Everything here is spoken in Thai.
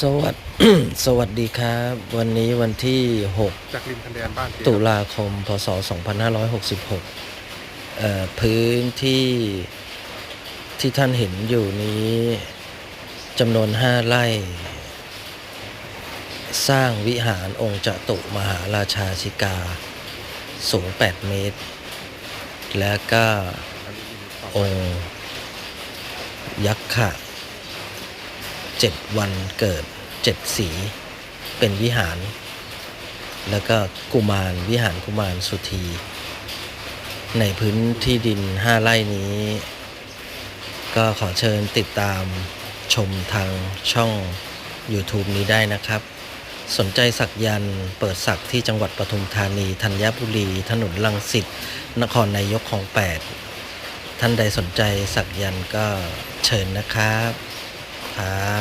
สวัสดสวัสดีครับ วันนี้วันที่จากริมคันแดนบ้านเจ๊6ตุลาคม พศ 2566เอ่อพื้นที่ที่ท่านเห็นอยู่นี้จำนวน 5 ไร่ สร้างวิหารองค์จตุมหาราชาชิกา สูง 8 เมตร และก็อันนี้ต่อองค์ยักษ์ค่ะ เจ็ดวันเกิดเจ็ดสี เป็นวิหาร แล้วก็กุมารวิหารกุมารสุธี ในพื้นที่ดินห้าไร่นี้ ก็ขอเชิญติดตามชมทางช่อง YouTube นี้ได้นะครับ สนใจสักยันเปิดสักที่จังหวัดปทุมธานีธัญบุรี ถนนลังสิตนครนายกของ 8 ท่านใดสนใจสักยันก็เชิญนะครับครับ